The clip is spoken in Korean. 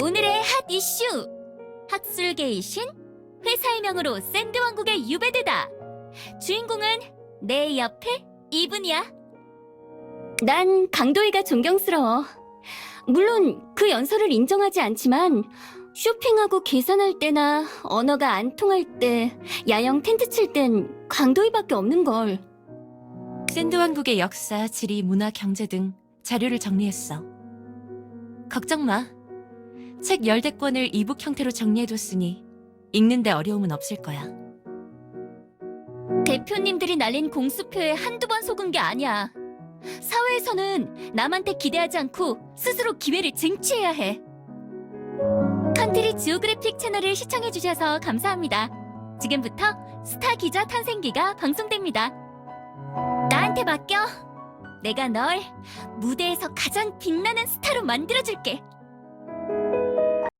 오늘의 핫 이슈. 학술계이신 회사의 명으로 샌드 왕국의 유배되다. 주인공은 내 옆에 이분이야. 난 강도희가 존경스러워. 물론 그 연설을 인정하지 않지만 쇼핑하고 계산할 때나 언어가 안 통할 때 야영 텐트 칠 땐 강도희밖에 없는 걸. 샌드 왕국의 역사, 지리, 문화, 경제 등 자료를 정리했어. 걱정 마. 책 열대 권을 이북 형태로 정리해뒀으니 읽는데 어려움은 없을 거야. 대표님들이 날린 공수표에 한두 번 속은 게 아니야. 사회에서는 남한테 기대하지 않고 스스로 기회를 쟁취해야 해. 컨트리 지오그래픽 채널을 시청해주셔서 감사합니다. 지금부터 스타 기자 탄생기가 방송됩니다. 나한테 맡겨. 내가 널 무대에서 가장 빛나는 스타로 만들어줄게.